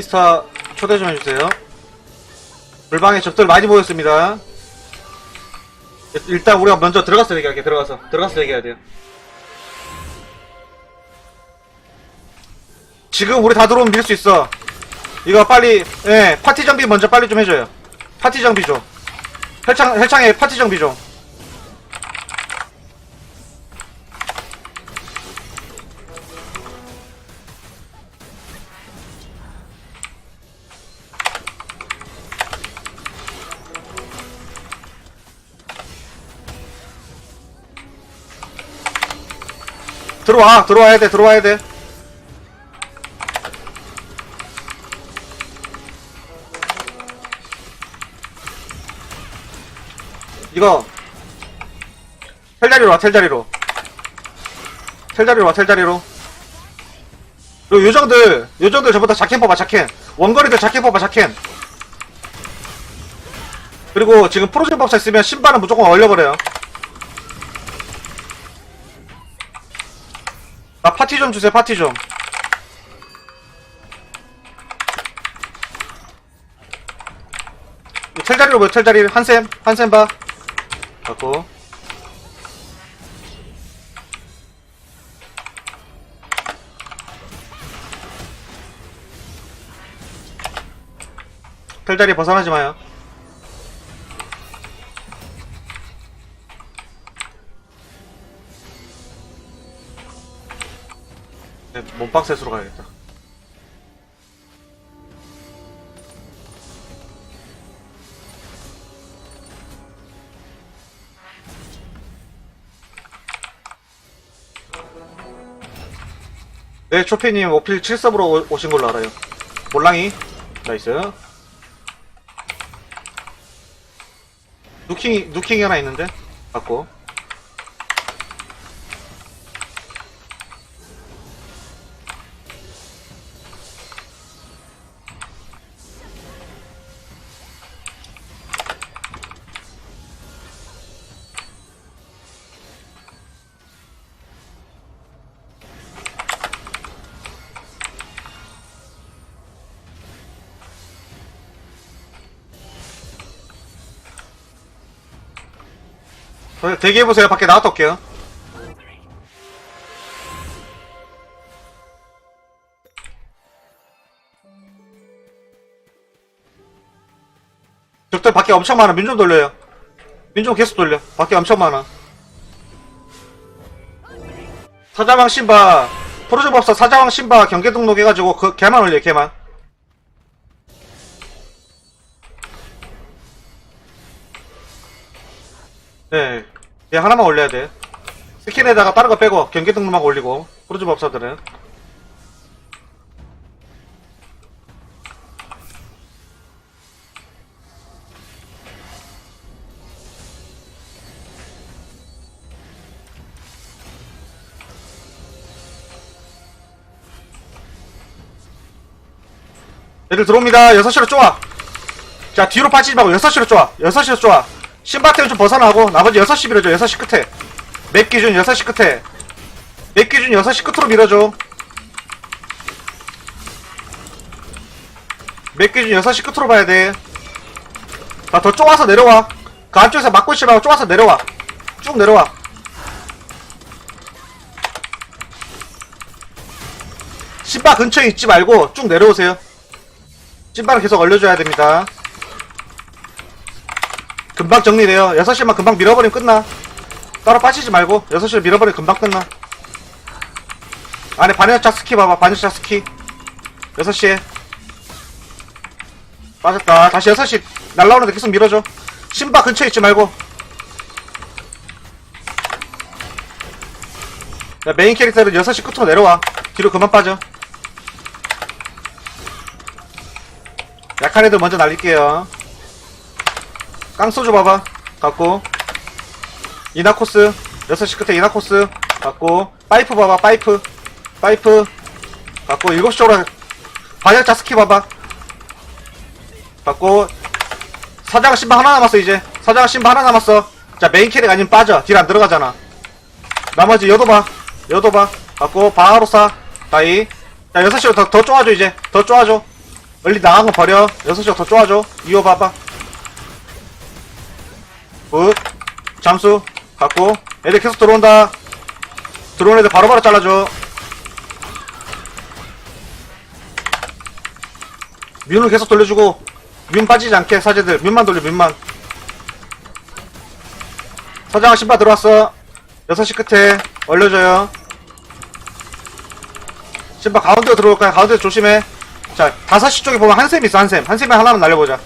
시스타 초대 좀 해주세요. 불방에 적들 많이 모였습니다. 일단 우리가 먼저 들어가서 얘기할게, 들어가서. 들어가서 얘기해야 돼요. 지금 우리 다 들어오면 밀 수 있어. 이거 빨리, 예, 파티 정비 먼저 빨리 좀 해줘요. 파티 정비 좀. 헬창, 헬창에 파티 정비 좀. 들어와, 들어와야 돼, 들어와야 돼. 이거. 텔자리로 와 텔자리로. 텔자리로 와 텔자리로. 그리고 요정들 요정들 저보다 자켓 뽑아 자켓 원거리들 자켓 뽑아 자켓 그리고 지금 프로젝트 법사 있으면 신발은 무조건 얼려버려요 파티 좀 주세요 파티 좀. 텔자리로 뭐 텔자리. 한샘 한샘 봐. 갖고. 텔자리 벗어나지 마요 몸빵셋으로 가야겠다 네, 초피님 오필 7섭으로 오신 걸로 알아요. 몰랑이, 나이스. 누킹이, 누킹이 하나 있는데? 갖고. 저 대기해보세요. 밖에 나갔다 올게요. 적들 밖에 엄청 많아. 민 좀 돌려요. 민 좀 계속 돌려. 밖에 엄청 많아. 사자왕 신바, 프로조법사 사자왕 신바 경계 등록해가지고 그 걔만 올려, 걔만. 네, 얘 하나만 올려야 돼. 스킨에다가 다른 거 빼고 경계 등록만 올리고 프로즈 법사들은 애들 들어옵니다. 6시로 쪼아. 자, 뒤로 빠지지 말고 6시로 쪼아. 6시로 쪼아. 신바템 좀 벗어나고 나머지 6시 밀어줘 6시 끝에. 맵 기준 6시 끝에. 맵 기준 6시 끝으로 밀어줘. 맵 기준 6시 끝으로 봐야 돼자더 쪼아서 내려와. 그 안쪽에서 막고 있지 말고 쪼아서 내려와. 쭉 내려와. 신바 근처에 있지 말고 쭉 내려오세요. 신바는 계속 얼려줘야 됩니다 금방 정리돼요. 6시만 금방 밀어버리면 끝나. 따로 빠지지 말고 6시를 밀어버리면 금방 끝나. 안에 반열차 스키 봐봐. 반열차 스키. 6시에. 빠졌다. 다시 6시 날라오는데 계속 밀어줘. 신바 근처에 있지 말고. 야, 메인 캐릭터는 6시 끝으로 내려와. 뒤로 그만 빠져. 약한 애들 먼저 날릴게요. 깡소주 봐봐. 갖고. 이나코스. 6시 끝에 이나코스. 갖고. 파이프 봐봐 파이프. 파이프. 갖고 7시 쪽으로 반열자 스키 봐봐. 갖고. 사장 신발 하나 남았어 이제. 사장 신발 하나 남았어. 자 메인 캐릭 아니면 빠져. 딜 안 들어가잖아. 나머지 여도 봐. 여도 봐. 갖고 바로 사. 다이. 자 6시로 더, 더 쪼아줘 이제. 더 쪼아줘. 멀리 나간 거 버려. 6시가 더 쪼아줘. 이어 봐봐 잠수 갖고 애들 계속 들어온다. 들어온 애들 바로바로 잘라줘. 뮨을 계속 돌려주고 뮨 빠지지 않게 사제들 뮨만 돌려 뮨만. 서장아 신바 들어왔어. 6시 끝에 얼려줘요. 신바 가운데로 들어올 거야 가운데 조심해. 자 5시 쪽에 보면 한샘 있어 한샘 한샘에 하나만 날려보자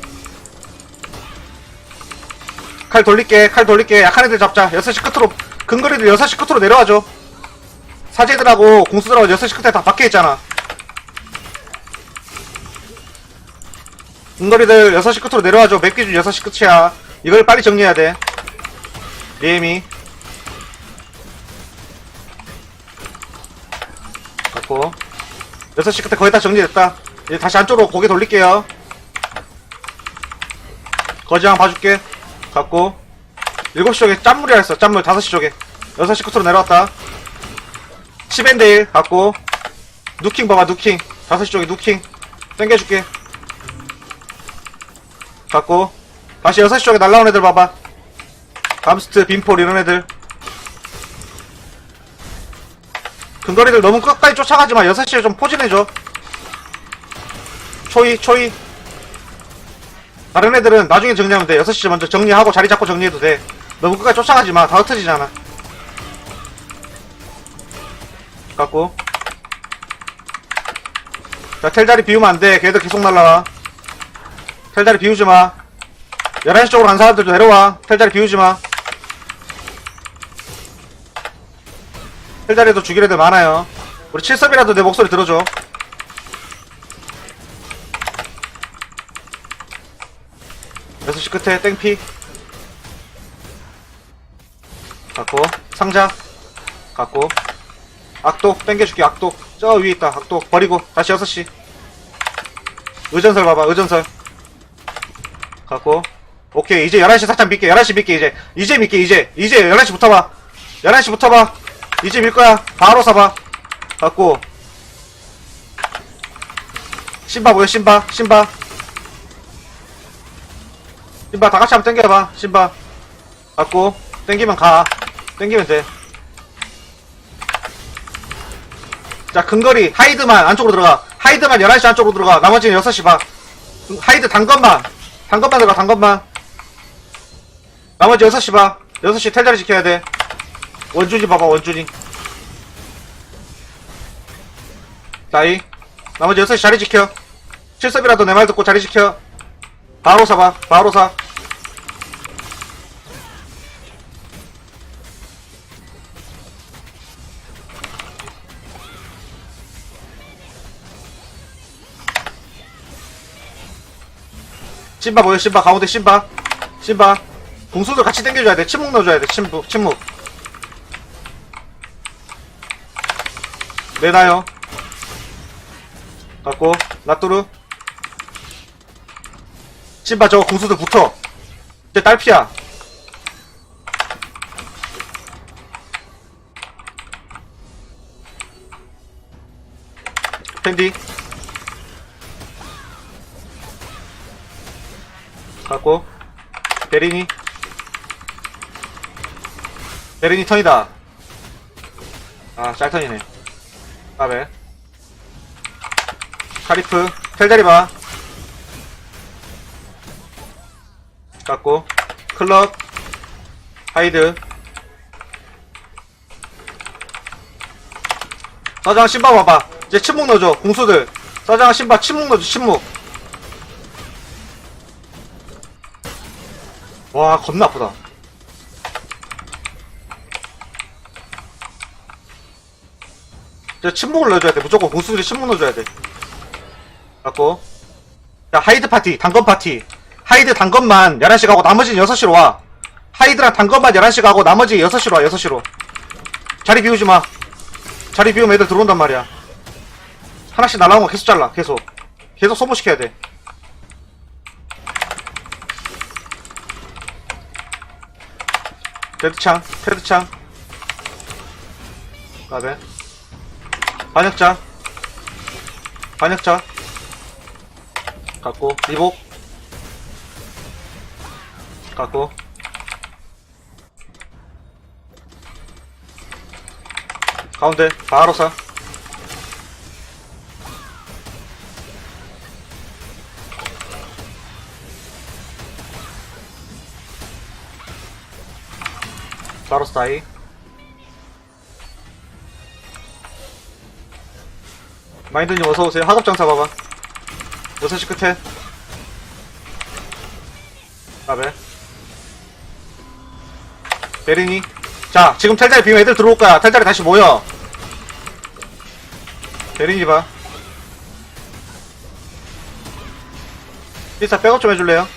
칼 돌릴게 칼 돌릴게. 약한 애들 잡자. 6시 끝으로 근거리들 6시 끝으로 내려와줘. 사제들하고 공수들하고 6시 끝에 다 밖에 있잖아. 근거리들 6시 끝으로 내려와줘. 맵 기준 6시 끝이야. 이걸 빨리 정리해야 돼. 리엠이 갖고 6시 끝에 거의 다 정리됐다. 이제 다시 안쪽으로 고개 돌릴게요. 거지랑 봐줄게 갖고 7시 쪽에 짠물이라 했어. 짠물 5시 쪽에. 6시 끝으로 내려왔다. 10엔데일 갖고 누킹 봐봐 누킹. 5시 쪽에 누킹. 땡겨줄게. 갖고 다시 6시 쪽에 날라온 애들 봐봐. 감스트 빈폴 이런 애들. 근거리들 너무 끝까지 쫓아가지마. 6시에 좀 포진해줘. 초이 초이 다른 애들은 나중에 정리하면 돼. 6시 먼저 정리하고 자리 잡고 정리해도 돼. 너무 끝까지 쫓아가지 마. 다 흩어지잖아. 갖고. 자 텔자리 비우면 안돼. 걔들 계속 날라와. 텔자리 비우지마. 11시 쪽으로 간 사람들도 내려와. 텔자리 비우지마. 텔자리도 죽일 애들 많아요. 우리 7섭이라도 내 목소리 들어줘 여섯 시 끝에 땡피. 갖고 상자. 갖고. 악독 땡겨줄게 악독. 저 위에 있다 악독. 버리고 다시 6시. 의전설 봐봐 의전설. 갖고. 오케이 이제 11시 살짝 밀게 11시 밀게 이제. 이제 밀게 이제. 이제 11시 붙어봐. 11시 붙어봐. 이제 밀 거야. 바로 사봐. 갖고. 신바 뭐야 신바 신바 신바 다 같이 한번 땡겨봐 신바 갖고 땡기면 가 땡기면 돼 자, 근거리, 하이드만 안쪽으로 들어가. 하이드만 11시 안쪽으로 들어가. 나머지는 6시 봐. 하이드 단것만. 단것만 들어가, 단것만. 나머지 6시 봐. 6시 텔자리 지켜야 돼. 원준이 봐봐, 원준이. 나이. 나머지 6시 자리 지켜. 7섭이라도 내 말 듣고 자리 지켜. 바로 사봐, 바로 사. 신바 뭐야 신바. 가운데 신바. 신바. 공수도 같이 당겨줘야 돼. 침묵 넣어줘야 돼. 침묵 침묵. 내놔요. 갖고 나뚜루 신바 저거 공수도 붙어. 이제 딸피야. 캔디. 갖고. 베리니 베리니 턴이다. 아 짤턴이네. 까베. 카리프. 텔다리 봐 갖고 클럽 하이드. 서장 신바 봐봐. 이제 침묵 넣어줘 공수들. 서장 신바 침묵 넣어줘 침묵. 와 겁나 아프다. 저 침묵을 넣어줘야 돼. 무조건 공수들이 침묵 넣어줘야 돼. 갖고. 야 하이드 파티 단건 파티 하이드 단건만 11시 가고 나머지는 6시로 와 하이드랑 단건만 11시 가고 나머지 6시로 와 6시로 자리 비우지 마 자리 비우면 애들 들어온단 말이야 하나씩 날라온 거 계속 잘라 계속 계속 소모시켜야 돼 테드창, 테드창. 가베. 반역자. 반역자. 갖고 리복 갖고. 가운데 바로 사. 바로 스타이. 마인드님 어서오세요. 하급장 사 봐봐 6시 끝에. 아베 베리니? 자 지금 텔자리 비면 애들 들어올 거야 텔자리 다시 모여. 베리니 봐. 피스타 백업 좀 해줄래요?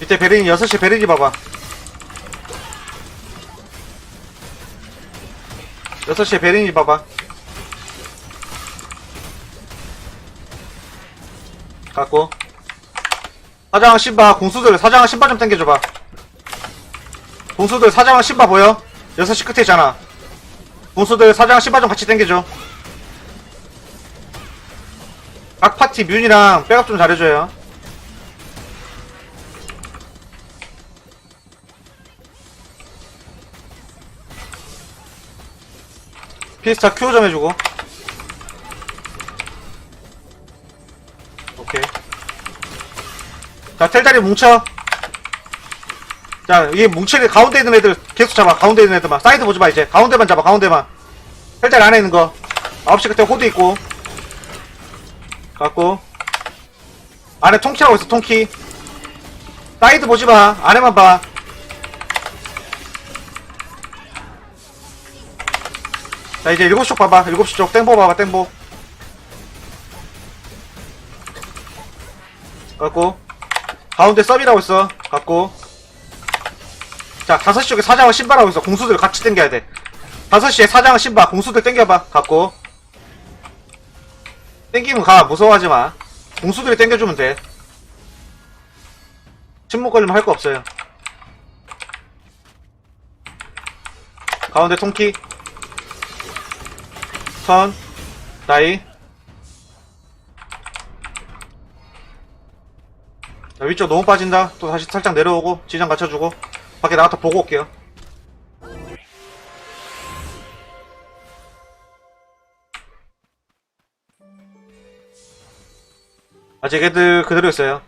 밑에 베리니 6시 베리니 봐봐. 6시에 베리니 봐봐 갖고. 사장왕 신바 공수들 사장왕 신바 좀 당겨줘봐. 공수들 사장왕 신바 보여? 6시 끝에 있잖아. 공수들 사장왕 신바 좀 같이 당겨줘. 각 파티 뮤이랑 백업 좀 잘해줘요. 피스타 큐어 좀 해주고 자 텔다리 뭉쳐. 자 이게 뭉치게 가운데 있는 애들 계속 잡아 가운데 있는 애들만. 사이드 보지 마 이제. 가운데만 잡아 가운데만. 텔다리 안에 있는 거. 9시 끝에 호드 있고. 갖고. 안에 통키하고 있어 통키. 사이드 보지 마 안에만 봐. 자 이제 7시 쪽 봐봐 7시 쪽. 땡보 봐봐 땡보. 갖고 가운데 서비라고 있어. 갖고. 자 5시 쪽에 사장과 신바라고 있어. 공수들 같이 땡겨야 돼. 5시에 사장과 신바 공수들 땡겨봐. 갖고. 땡기면 가. 무서워하지 마. 공수들이 땡겨주면 돼. 침묵 걸리면 할 거 없어요. 가운데 통키. 선, 다이. 자, 위쪽 너무 빠진다. 또 다시 살짝 내려오고, 지장 갖춰주고, 밖에 나가서 보고 올게요. 아직 애들 그대로 있어요.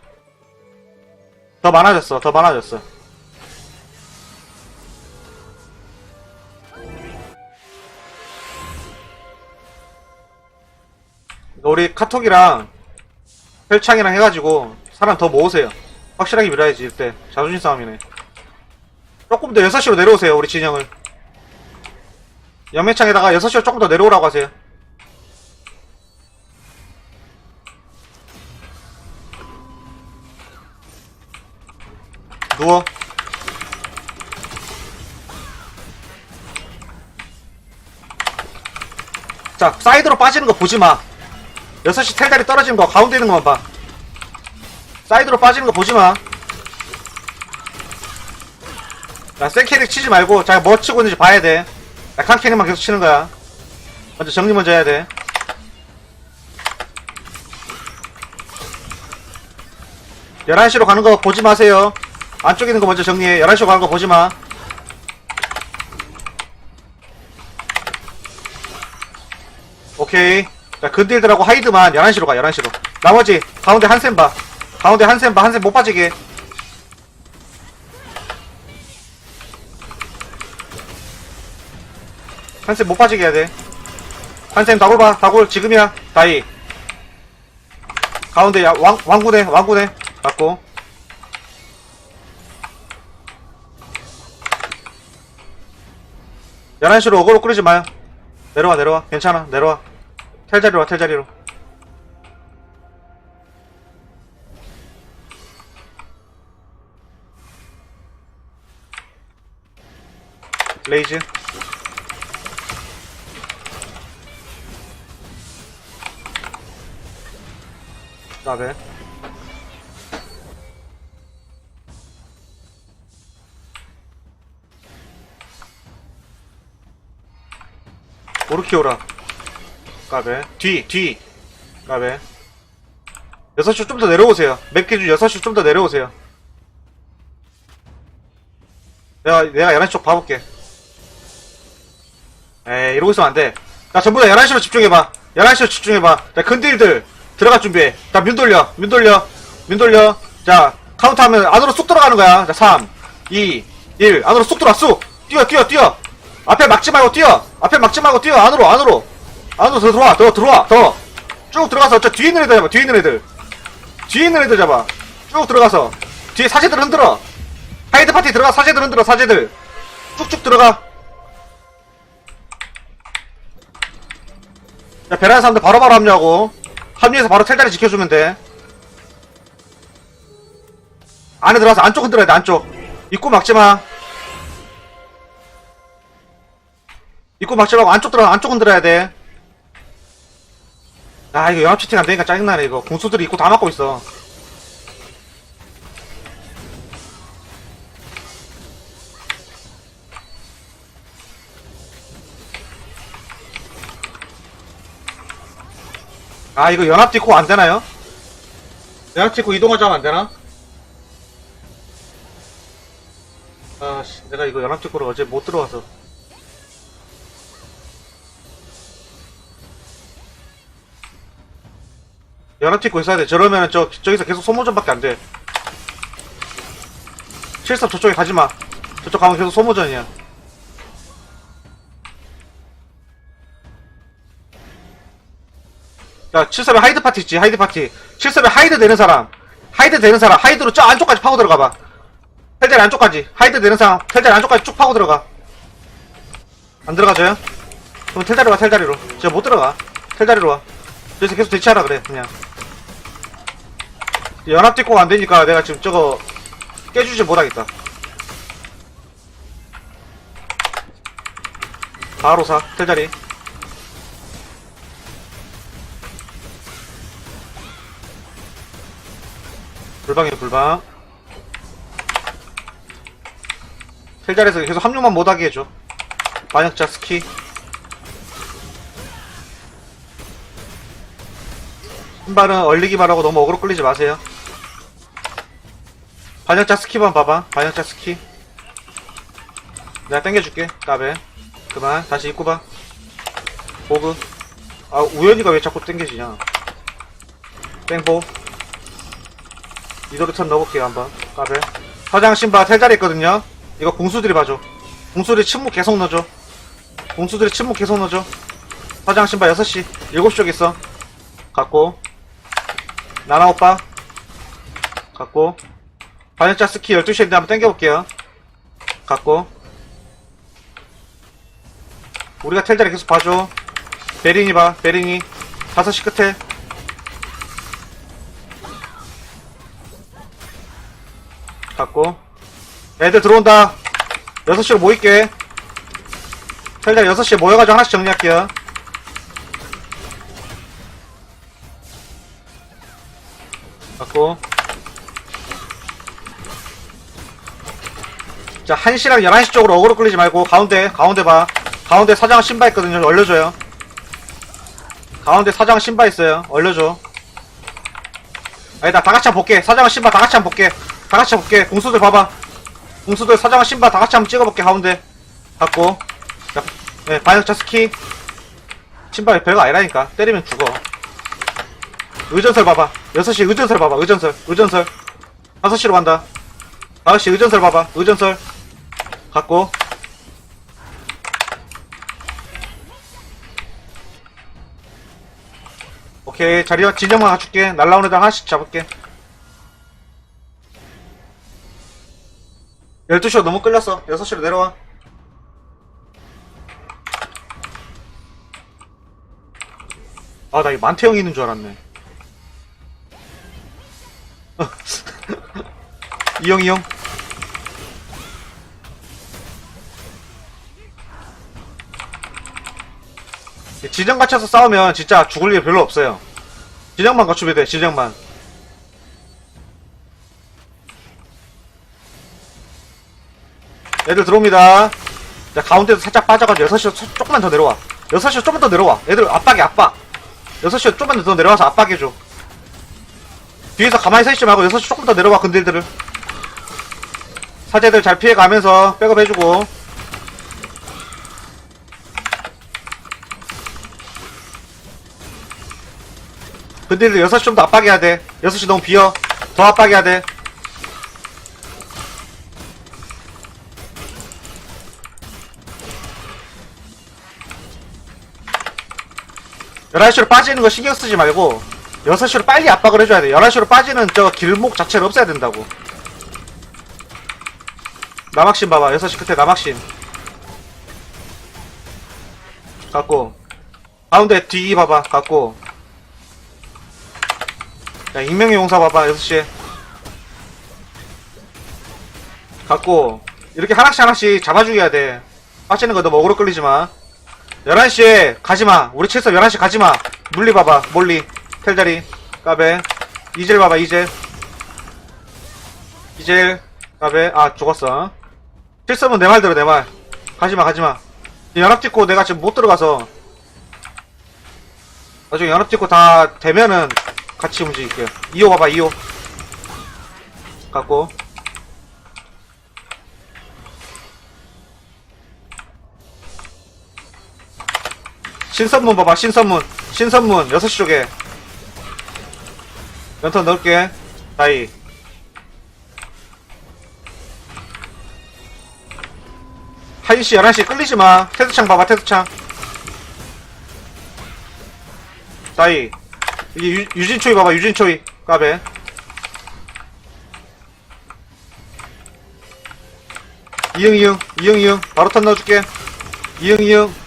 더 많아졌어, 더 많아졌어. 우리 카톡이랑 혈창이랑 해가지고 사람 더 모으세요. 확실하게 밀어야지 이때 자존심 싸움이네. 조금 더 6시로 내려오세요 우리 진영을. 연매창에다가 6시로 조금 더 내려오라고 하세요. 누워. 자, 사이드로 빠지는 거 보지 마. 6시 텔다리 떨어지는 거 가운데 있는 것만 봐. 사이드로 빠지는 거 보지 마. 자, 센 캐릭 치지 말고, 자, 뭐 치고 있는지 봐야 돼. 약한 캐릭만 계속 치는 거야. 먼저 정리 먼저 해야 돼. 열한 시로 가는 거 보지 마세요. 안쪽에 있는 거 먼저 정리해. 11시로 가는 거 보지 마. 오케이. 자, 근딜들하고 하이드만 11시로 가, 11시로. 나머지, 가운데 한샘 봐. 가운데 한샘 봐, 한샘 못 빠지게. 한샘 못 빠지게 해야 돼. 한샘 다굴 봐, 다굴 지금이야. 다이. 가운데, 야, 왕, 왕군해, 왕군해. 갖고. 열한 시로 어그로 끌지 마요. 내려와, 내려와. 괜찮아, 내려와. 텔자리로 와, 텔자리로. 레이즈. 라벨 오르키오라. 까베. 뒤뒤. 까베. 6시 좀 더 내려오세요. 맵 기준 6시 좀 더 내려오세요. 내가 내가 11시 쪽 봐볼게. 이러고 있으면 안 돼. 자, 전부 다 11시로 집중해봐. 11시로 집중해봐. 자, 근딜들, 들어갈 준비해. 자, 문 돌려. 문 돌려. 문 돌려. 자, 카운트 하면 안으로 쑥 들어가는 거야. 자, 3, 2, 1. 안으로 쑥 들어와, 쑥! 뛰어, 뛰어, 뛰어! 앞에 막지 말고 뛰어! 앞에 막지 말고 뛰어! 안으로, 안으로! 안으로 더 들어와, 더 들어와, 더! 쭉 들어가서, 저 뒤에 있는 애들 잡아, 뒤에 있는 애들. 뒤에 있는 애들 잡아. 쭉 들어가서. 뒤에 사제들 흔들어. 하이드 파티 들어가, 사제들 흔들어, 사제들. 쭉쭉 들어가. 자, 베란다 사람들 바로바로 합류하고. 합류해서 바로 텔다리 지켜주면 돼. 안에 들어가서 안쪽 흔들어야 돼, 안쪽. 입구 막지 마. 입구 막지 말고 안쪽 들어가, 안쪽 흔들어야 돼. 아, 이거 영업 채팅 안 되니까 짜증나네, 이거. 공수들이 입구 다 막고 있어. 아, 이거 연합 디코 안 되나요? 연합 디코 이동하자면 안 되나? 아, 씨, 내가 이거 연합 디코를 어제 못 들어와서. 연합 디코 있어야 돼. 저러면은 저, 저기서 계속 소모전밖에 안 돼. 실습 저쪽에 가지 마. 저쪽 가면 계속 소모전이야. 자, 7섭에 하이드 파티 있지, 하이드 파티. 7섭에 하이드 되는 사람. 하이드 되는 사람. 하이드로 저 안쪽까지 파고 들어가봐. 텔자리 안쪽까지. 하이드 되는 사람. 텔자리 안쪽까지 쭉 파고 들어가. 안 들어가져요? 그럼 텔자리로 와, 텔자리로. 저 못 들어가. 텔자리로 와. 그래서 계속 대치하라 그래, 그냥. 연합 뒷고 안 되니까 내가 지금 저거 깨주지 못하겠다. 바로 사, 텔자리. 불방이에요, 불방. 텔자리에서 계속 합류만 못하게 해줘. 반역자 스키. 신발은 얼리기만 하고 너무 어그로 끌리지 마세요. 반역자 스키만 봐봐. 반역자 스키. 내가 땡겨줄게. 까베. 그만. 다시 입고 봐. 보그. 아, 우연이가 왜 자꾸 땡겨지냐. 땡보. 이도로 턴 넣어볼게요, 한번. 까베. 화장 신발 텔자리 있거든요. 이거 공수들이 봐줘. 공수들이 침묵 계속 넣어줘. 공수들이 침묵 계속 넣어줘. 화장 신발 6시. 7시 쪽에 있어. 갖고. 나나 오빠. 갖고. 반역자 스키 12시인데 한번 땡겨볼게요. 갖고. 우리가 텔자리 계속 봐줘. 베린이 봐, 베린이. 5시 끝에. 갖고. 애들 들어온다. 6시로 모일게. 텔자리 6시에 모여가지고 하나씩 정리할게요. 갖고. 자, 1시랑 11시 쪽으로 어그로 끌리지 말고, 가운데, 가운데 봐. 가운데 사장 신바 있거든요. 얼려줘요. 가운데 사장 신바 있어요. 얼려줘. 아니다, 다 같이 한번 볼게. 사장 신바 다 같이 한번 볼게. 다 같이 볼게. 공수들 봐봐. 공수들 사장 신바 다 같이 한번 찍어볼게. 가운데. 갖고. 자, 네, 반역자 스키. 신발이 별거 아니라니까. 때리면 죽어. 의전설 봐봐. 6시 의전설 봐봐. 의전설. 의전설. 5시로 간다. 5시 의전설 봐봐. 의전설. 갖고. 오케이. 자리, 진영만 갖출게. 날라오는 애들 하나씩 잡을게. 12시로 너무 끌렸어. 6시로 내려와. 아, 나 이 만태형이 있는 줄 알았네. 이형, 이형. 지정 갖춰서 싸우면 진짜 죽을 일 별로 없어요. 지정만 갖추면 돼, 지정만. 애들 들어옵니다. 자, 가운데서 살짝 빠져가지고 6시로 조금만 더 내려와. 6시로 좀만 더 내려와. 애들 압박이 압박. 6시로 좀만 더 내려와서 압박해줘. 뒤에서 가만히 서 있지 말고 6시 조금 더 내려와, 근딜들을. 사제들 잘 피해가면서 백업 해주고. 근딜들 6시 좀 더 압박해야 돼. 6시 너무 비어. 더 압박해야 돼. 열한 시로 빠지는 거 신경 쓰지 말고 여섯 시로 빨리 압박을 해줘야 돼. 열한 시로 빠지는 저 길목 자체를 없애야 된다고. 남학신 봐봐. 여섯 시 끝에 남학신. 갖고. 가운데 뒤 봐봐. 갖고. 야, 익명의 용사 봐봐. 여섯 시에. 갖고. 이렇게 하나씩 하나씩 잡아주게 돼. 빠지는 거 너 먹으러 끌리지 마. 11시에 가지마. 우리 칠섭 11시 가지마. 물리 봐봐. 몰리. 텔자리. 까베. 이젤 봐봐. 이젤. 이젤. 까베. 아, 죽었어. 칠섭은 내말 들어, 내 말. 가지마, 가지마. 연합 찍고 내가 지금 못 들어가서. 나중에 연합 찍고 다 되면은 같이 움직일게요. 2호 봐봐, 2호. 갖고. 신선문 봐봐 신선문. 신선문 6시 쪽에. 연턴 넣을게. 다이. 한시 11시 끌리지마. 테스창 봐봐 테스창. 다이. 이게 유, 유진초이 봐봐 유진초이. 까베. 이응 이응. 이응 이응. 바로 턴 넣어줄게. 이응 이응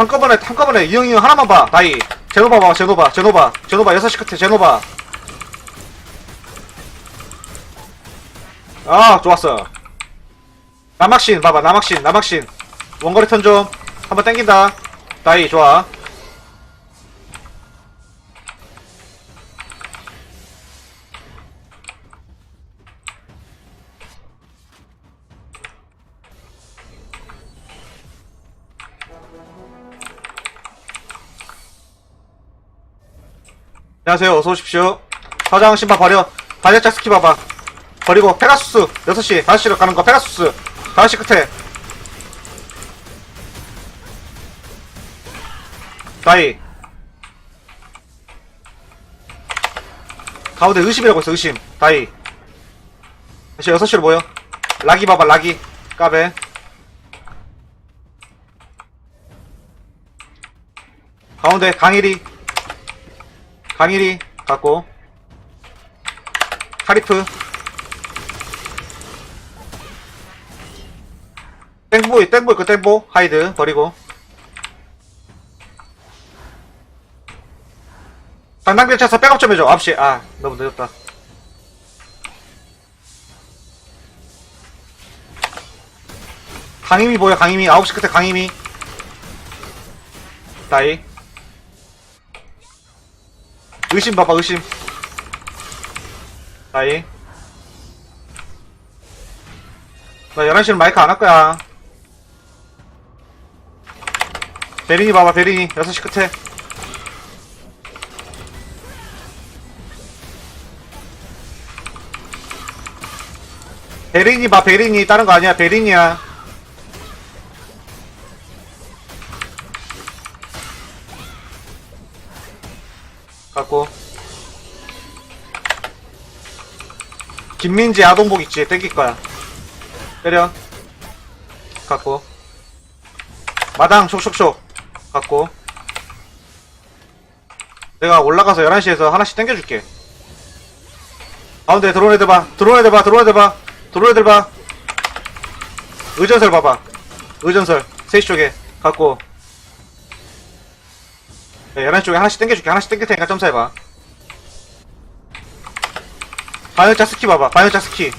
한꺼번에 한꺼번에 이응 이응 하나만 봐. 다이. 제노바 봐봐 제노바. 제노바. 제노바 6시 끝에 제노바. 아 좋았어. 남학신 봐봐 남학신 남학신. 원거리 턴 좀. 한번 땡긴다. 다이 좋아 안녕하세요. 어서 오십시오. 사장 신발 버려. 발레짝 스키 봐봐. 버리고 페가수스. 6시 5시로 가는 거 페가수스. 5시 끝에. 다이. 가운데 의심이라고 있어 의심. 다이. 다시 6시로 모여. 락이 봐봐 락이. 까베. 가운데 강일이 강일이 갖고. 카리프. 땡보 땡보 있고 땡보. 하이드 버리고. 당당별 차서 백업 좀 해줘. 9시. 아 너무 늦었다. 강임이 보여 강임이? 9시 끝에 강임이. 다이 의심 봐봐 의심. 다이. 나 11시는 마이크 안 할 거야. 베린이 봐봐 베린이. 6시 끝에. 베린이 봐 베린이. 다른 거 아니야 베린이야 김민지 아동복 있지? 땡길 거야. 때려. 갖고. 마당 촉촉촉. 갖고. 내가 올라가서 11시에서 하나씩 땡겨줄게. 가운데 들어온 애들 봐. 들어온 애들 봐. 들어온 애들 봐. 들어온 애들 봐. 의전설 봐봐. 의전설. 3시 쪽에. 갖고. 네, 11시 쪽에 하나씩 땡겨줄게. 하나씩 땡길 테니까 점사해봐. 반역자 스키 봐봐. 반역자 스키.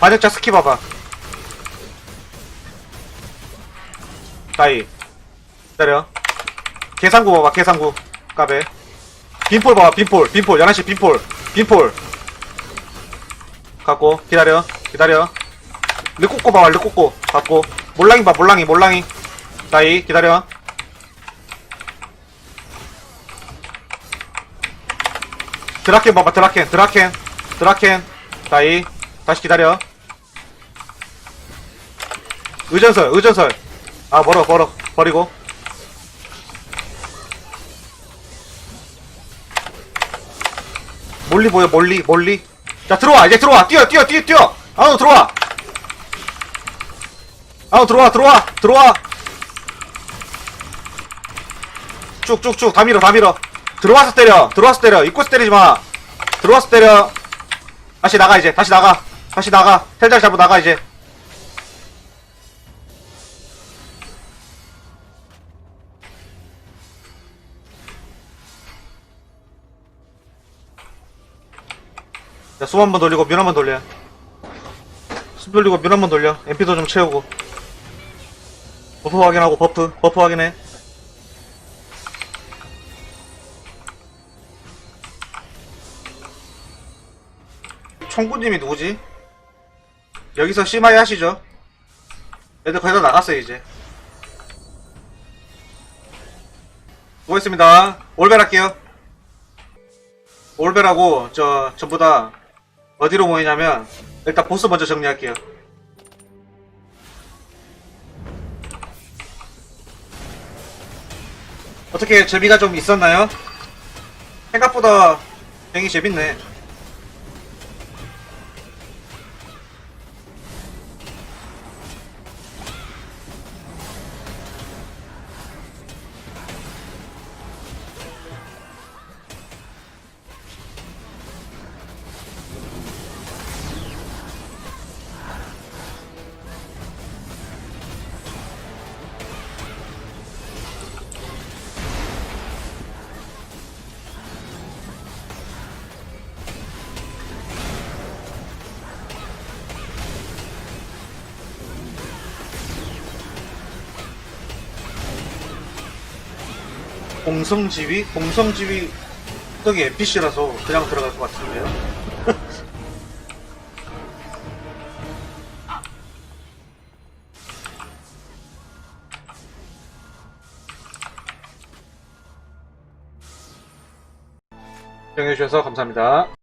반역자 스키 봐봐. 따이. 기다려. 계산구 봐봐 계산구. 까베. 빈폴 봐봐 빈폴. 빈폴 연하씨 빈폴. 빈폴. 갖고 기다려 기다려. 르꼬꼬 봐봐 르꼬꼬 갖고. 몰랑이 봐 몰랑이 몰랑이. 따이 기다려. 드라켄 봐봐 드라켄 드라켄. 드라켄 다이 다시 기다려. 의전설 의전설. 아 멀어 멀어. 버리고. 몰리 보여 몰리 몰리. 자 들어와 이제 들어와. 뛰어 뛰어 뛰어 뛰어. 아우 들어와. 아우 들어와 들어와 들어와. 쭉쭉쭉. 다 밀어 다 밀어. 들어와서 때려 들어와서 때려. 입구에서 때리지 마. 들어와서 때려 다시 나가 이제 다시 나가 다시 나가 텔잘 잡고 나가 이제 자, 숨한번 돌리고 뮤한번 돌려. 숨 돌리고 뮤한번 돌려. MP도 좀 채우고. 버프 확인하고 버프, 버프 확인해. 총구님이 누구지? 여기서 심하게 하시죠. 애들 거의 다 나갔어요, 이제. 수고했습니다. 올벨 할게요. 올벨하고, 저, 전부 다, 어디로 모이냐면, 일단 보스 먼저 정리할게요. 어떻게 재미가 좀 있었나요? 생각보다 굉장히 재밌네. 공성지휘? 공성지휘 떡이 NPC라서 그냥 들어갈 것 같은데요? 시청해주셔서 감사합니다.